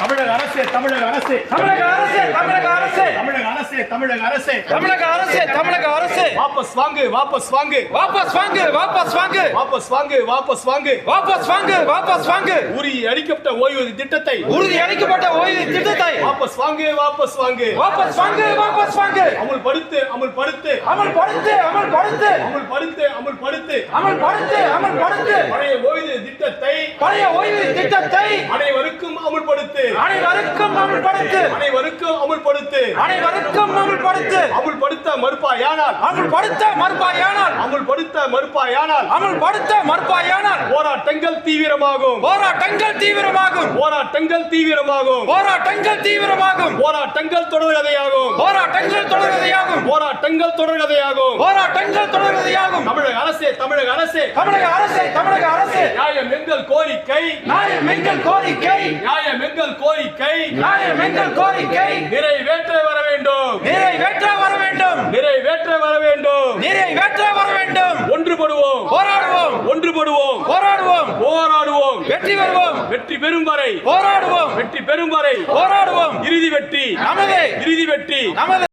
தமிழக அரசு தமிழக அரசு தமிழக அரசு தமிழக அரசு தமிழக அரசு தமிழக அரசு தமிழக அரசு தமிழக அரசு. வாபஸ் வாங்கு வாபஸ் வாங்கு. வாபஸ் வாங்கு வாபஸ் வாங்கு. வாபஸ் வாங்கு வாபஸ் வாங்கு. வாபஸ் வாங்கு வாபஸ் வாங்கு. உரிய அளிக்கப்பட்ட ஓய்வூதிய திட்டத்தை. உறுதி அளிக்கப்பட்ட ஓய்வு திட்டத்தை. வாபஸ் வாங்கு வாபஸ் வாங்கு. வாபஸ் வாங்கு வாபஸ் வாங்கு. அமுல்படுத்து அமுல்படுத்து. அமல்படுத்து அமல்படுத்து. அமுல்படுத்து அமுல்படுத்து அமல்படுத்து அமல்படுத்து பழைய ஓய்வூதிய திட்டத்தை பழைய ஓய்வு திட்டத்தை அனைவருக்கும் அமுல்படுத்து அனைவருக்கும் அமல்படுத்து அனைவருக்கும் அமுல்படுத்து அனைவருக்கும் அமல்படுத்து அமுல்படுத்த மறுப்பாயானால். அமல்படுத்த மறுப்பாயானால். அமுல்படுத்த மறுப்பாயானால். அமல்படுத்த மறுப்பாயானால். போராட்டங்கள் தீவிரமாகும். போராட்டங்கள் தீவிரமாகும். போராட்டங்கள் தீவிரமாகும். போராட்டங்கள் தீவிரமாகும். போராட்டங்கள் தொடர்கதையாகும் போராட்டங்கள் தொடர்கதையாகும். போராட்டங்கள் தொடர்கதையாகும். தமிழக அரசே தமிழக அரசே. தமிழக அரசு தமிழக அரசு. நியாயம் எங்கள் கோரிக்கை. நியாயம் எங்கள் கோரிக்கை. நியாயம் எங்கள் கோரிக்கை. நியாயம் எங்கள் கோரிக்கை. நிறைவேற்ற வர வேண்டும். நிறைவேற்ற வர வேண்டும். நிறைவேற்ற வர வேண்டும். நிறைவேற்ற வர வேண்டும். ஒன்றுபடுவோம். போராடுவோம். ஒன்றுபடுவோம். போராடுவோம். போராடுவோம். வெற்றி பெறுவோம். வெற்றி பெறும் வரை. போராடுவோம். வெற்றி பெறும் வரை. போராடுவோம். இறுதி வெற்றி. நமது. இறுதி வெற்றி. நமது.